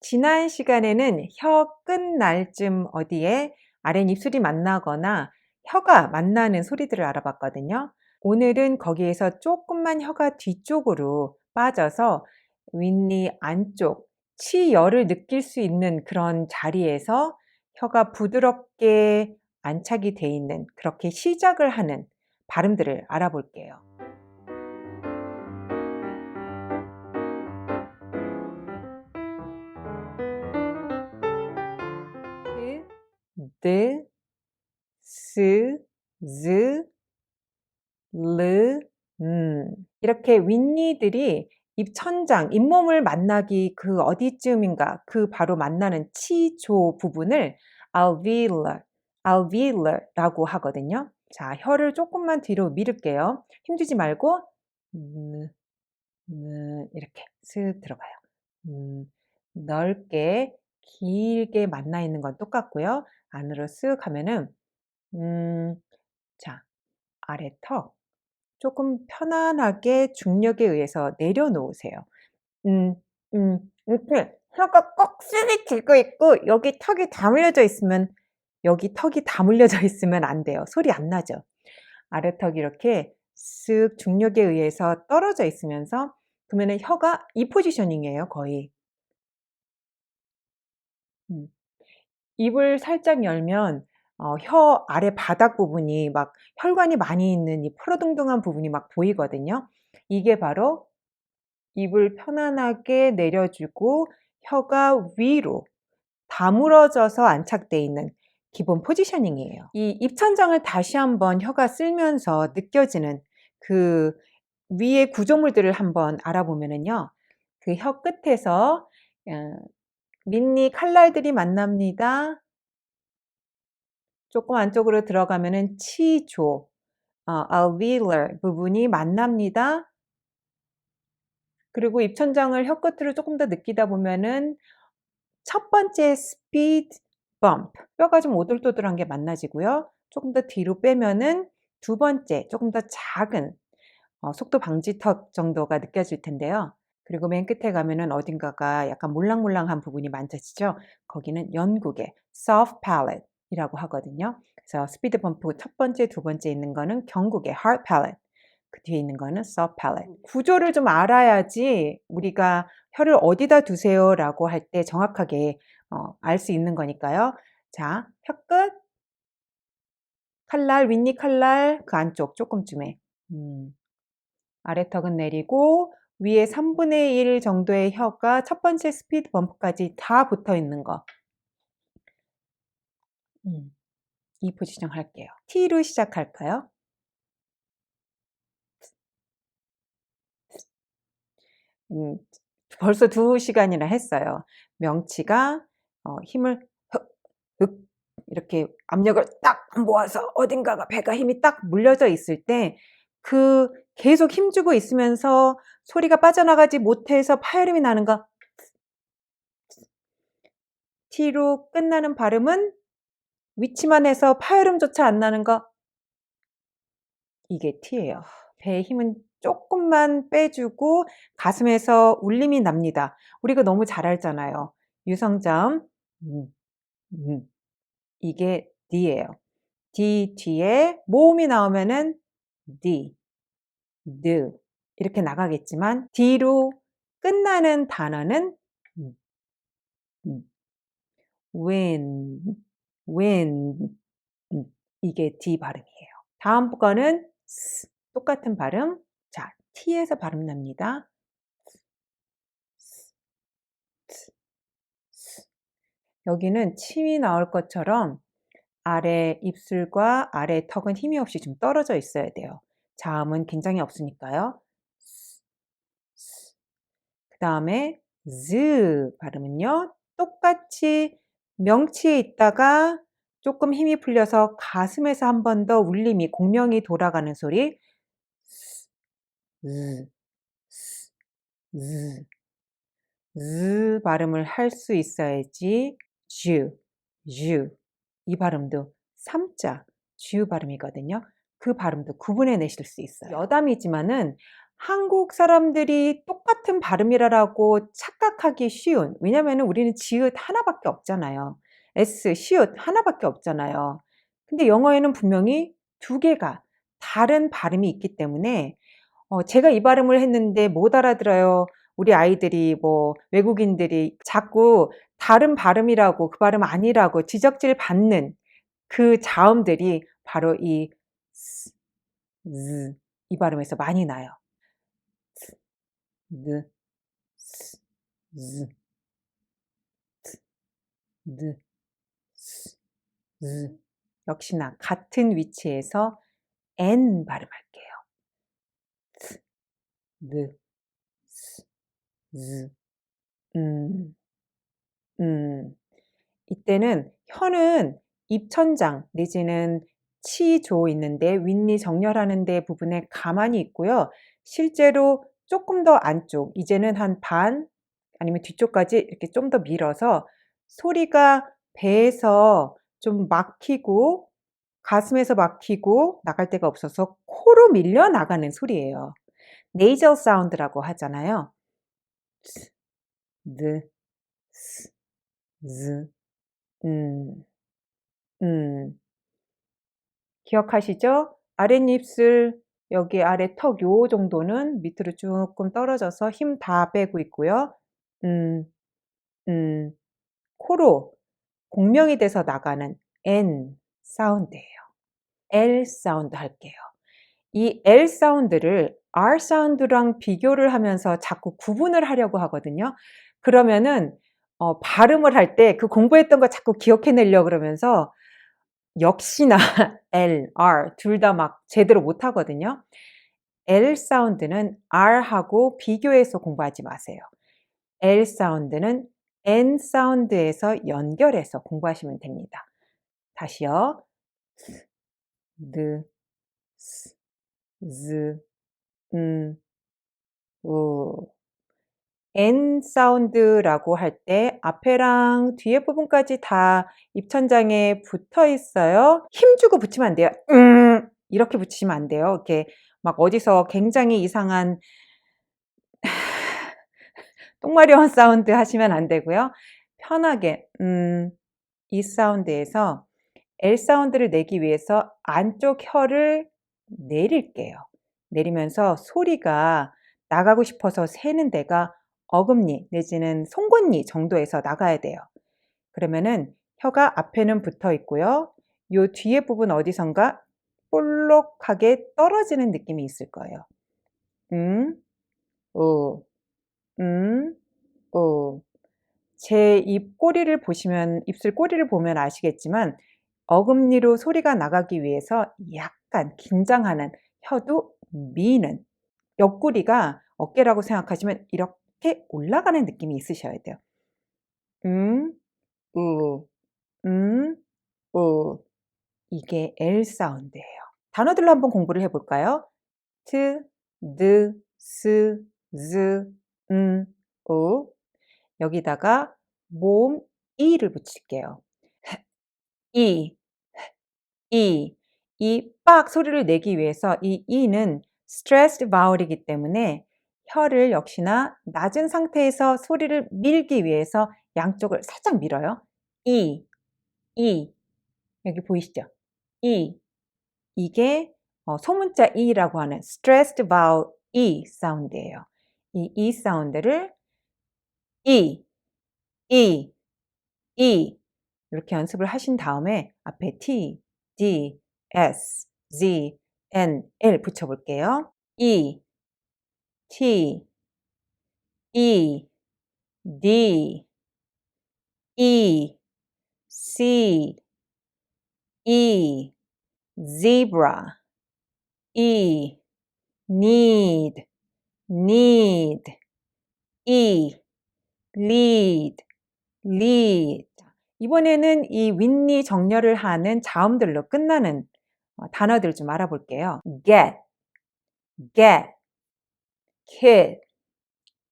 지난 시간에는 혀 끝날쯤 어디에 아랫입술이 만나거나 혀가 만나는 소리들을 알아봤거든요. 오늘은 거기에서 조금만 혀가 뒤쪽으로 빠져서 윗니 안쪽 치열을 느낄 수 있는 그런 자리에서 혀가 부드럽게 안착이 돼 있는 그렇게 시작을 하는 발음들을 알아볼게요. 드, 스, 즈, 르, 음. 이렇게 윗니들이 입천장, 잇몸을 만나기 그 어디쯤인가 그 바로 만나는 치조 부분을 alveolar, alveolar라고 하거든요. 자, 혀를 조금만 뒤로 밀을게요. 힘주지 말고 음, 음, 이렇게 슥 들어가요. 음, 넓게 길게 만나 있는 건 똑같고요. 안으로 쓱 하면은 음, 자, 아래 턱 조금 편안하게 중력에 의해서 내려놓으세요. 음, 음, 이렇게 혀가 꺽쓰리 들고 있고 여기 턱이 다 물려져 있으면 여기 턱이 다 물려져 있으면 안 돼요. 소리 안 나죠. 아래 턱이 이렇게 쓱 중력에 의해서 떨어져 있으면서 그러면 혀가 이 포지셔닝이에요. 거의. 음. 입을 살짝 열면 어, 혀 아래 바닥 부분이 막 혈관이 많이 있는 이 푸르둥둥한 부분이 막 보이거든요. 이게 바로 입을 편안하게 내려주고 혀가 위로 다물어져서 안착되어 있는 기본 포지셔닝이에요. 이 입천장을 다시 한번 혀가 쓸면서 느껴지는 그 위의 구조물들을 한번 알아보면은요. 그 혀 끝에서 어, 민니 칼날들이 만납니다. 조금 안쪽으로 들어가면은 치조, 어, alveolar 부분이 만납니다. 그리고 입천장을 혀 끝으로 조금 더 느끼다 보면은 첫 번째 speed bump, 뼈가 좀 오돌토돌한 게 만나지고요. 조금 더 뒤로 빼면은 두 번째, 조금 더 작은 어, 속도 방지턱 정도가 느껴질 텐데요. 그리고 맨 끝에 가면은 어딘가가 약간 몰랑몰랑한 부분이 만져지죠. 거기는 연국의 soft palate 이라고 하거든요. 그래서 스피드 범프 첫 번째, 두 번째 있는 거는 경국의 hard palate. 그 뒤에 있는 거는 soft palate. 구조를 좀 알아야지 우리가 혀를 어디다 두세요 라고 할 때 정확하게 어, 알 수 있는 거니까요. 자, 혀끝, 칼날, 윗니 칼날, 그 안쪽 조금쯤에. 음, 아래턱은 내리고 위에 3분의 1 정도의 혀가 첫 번째 스피드 범프까지 다 붙어 있는 거. 음, 이 포지션 할게요. T로 시작할까요? 음, 벌써 두 시간이나 했어요. 명치가 어, 힘을 흑, 흑 이렇게 압력을 딱 모아서 어딘가가 배가 힘이 딱 물려져 있을 때 그 계속 힘주고 있으면서 소리가 빠져나가지 못해서 파열음이 나는 거 T로 끝나는 발음은 위치만 해서 파열음조차 안 나는 거 이게 T예요. 배의 힘은 조금만 빼주고 가슴에서 울림이 납니다. 우리가 너무 잘 알잖아요. 유성점 음, 음. 이게 D예요. D 뒤에 모음이 나오면은 D, D 이렇게 나가겠지만 D로 끝나는 단어는 음, 음. when, when 음, 이게 D 발음이에요. 다음 거는 S, 똑같은 발음. 자, T에서 발음 납니다. 여기는 침이 나올 것처럼 아래 입술과 아래 턱은 힘이 없이 좀 떨어져 있어야 돼요. 자음은 긴장이 없으니까요. 그 다음에 z 발음은요. 똑같이 명치에 있다가 조금 힘이 풀려서 가슴에서 한 번 더 울림이 공명이 돌아가는 소리 z, z, z 발음을 할 수 있어야지 주, 주 이 발음도 3자 주 발음이거든요. 그 발음도 구분해 내실 수 있어요. 여담이지만은 한국 사람들이 똑같은 발음이라고 착각하기 쉬운 왜냐면은 우리는 지읒 하나밖에 없잖아요. S, 시읒 하나밖에 없잖아요. 근데 영어에는 분명히 두 개가 다른 발음이 있기 때문에 어 제가 이 발음을 했는데 못 알아들어요. 우리 아이들이 뭐 외국인들이 자꾸 다른 발음이라고 그 발음 아니라고 지적질 받는 그 자음들이 바로 이 스, 즈, 이 발음에서 많이 나요. 스, 느, 스, 즈, 트, 느, 스, 즈. 역시나 같은 위치에서 N 발음할게요. 트, 느, 스, 즈, 음, 음. 이때는 혀는 입천장 내지는 치조 있는데 윗니 정렬하는 데 부분에 가만히 있고요. 실제로 조금 더 안쪽, 이제는 한 반 아니면 뒤쪽까지 이렇게 좀 더 밀어서 소리가 배에서 좀 막히고 가슴에서 막히고 나갈 데가 없어서 코로 밀려 나가는 소리예요. nasal 사운드라고 하잖아요. 스, 느, 스, 즈, 음, 음. 기억하시죠? 아랫입술 여기 아래 턱 요 정도는 밑으로 조금 떨어져서 힘 다 빼고 있고요. 음, 음, 코로 공명이 돼서 나가는 N 사운드예요. L 사운드 할게요. 이 L 사운드를 R 사운드랑 비교를 하면서 자꾸 구분을 하려고 하거든요. 그러면은 어, 발음을 할 때 그 공부했던 거 자꾸 기억해내려 그러면서 역시나 L, R 둘 다 막 제대로 못 하거든요. L 사운드는 R하고 비교해서 공부하지 마세요. L 사운드는 N 사운드에서 연결해서 공부하시면 됩니다. 다시요. 느, 스, 즈, 음, 우. N 사운드라고 할 때 앞에랑 뒤에 부분까지 다 입천장에 붙어 있어요. 힘주고 붙이면 안 돼요. 음, 이렇게 붙이시면 안 돼요. 이렇게 막 어디서 굉장히 이상한 똥마려운 사운드 하시면 안 되고요. 편하게 음, 이 사운드에서 L 사운드를 내기 위해서 안쪽 혀를 내릴게요. 내리면서 소리가 나가고 싶어서 새는 데가 어금니 내지는 송곳니 정도에서 나가야 돼요. 그러면은 혀가 앞에는 붙어 있고요. 요 뒤에 부분 어디선가 볼록하게 떨어지는 느낌이 있을 거예요. 음, 오, 음, 오. 제 입 꼬리를 보시면, 입술 꼬리를 보면 아시겠지만, 어금니로 소리가 나가기 위해서 약간 긴장하는 혀도 미는 옆구리가 어깨라고 생각하시면 이렇게 올라가는 느낌이 있으셔야 돼요. 음, 우, 음, 우. 이게 L 사운드예요. 단어들로 한번 공부를 해볼까요? 트, 드, 스, 즈, 음, 우. 여기다가 모음 이를 붙일게요. 이, 이, 이 빡 소리를 내기 위해서 이 이는 stressed vowel이기 때문에 혀를 역시나 낮은 상태에서 소리를 밀기 위해서 양쪽을 살짝 밀어요. 이, 이, 여기 보이시죠? 이, 이게 어, 소문자 이라고 하는 stressed vowel 이 사운드예요. 이이 사운드를 이, 이, 이 이렇게 연습을 하신 다음에 앞에 T, D, S, Z, N, L 붙여볼게요. E, T, E, D, E, C, E, zebra, E, need, need, E, lead, lead. 이번에는 이 윗니 정렬을 하는 자음들로 끝나는 어, 단어들 좀 알아볼게요. get, get, kid,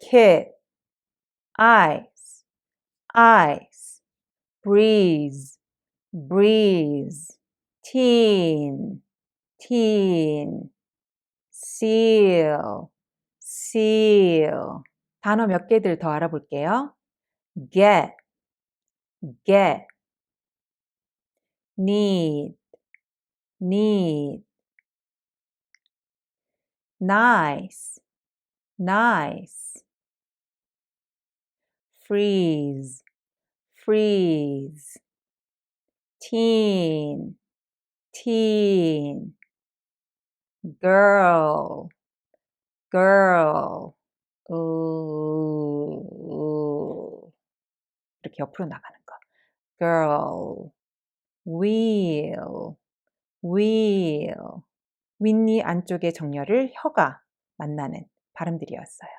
kid, eyes, eyes, breeze, breeze, teen, teen, seal, seal. 단어 몇 개들 더 알아볼게요. get, get. need, need. nice, nice. freeze, freeze. teen, teen. girl, girl. 으, 으. 이렇게 옆으로 나가는 거. girl, wheel, wheel. 윗니 안쪽의 정렬을 혀가 만나는 발음들이었어요.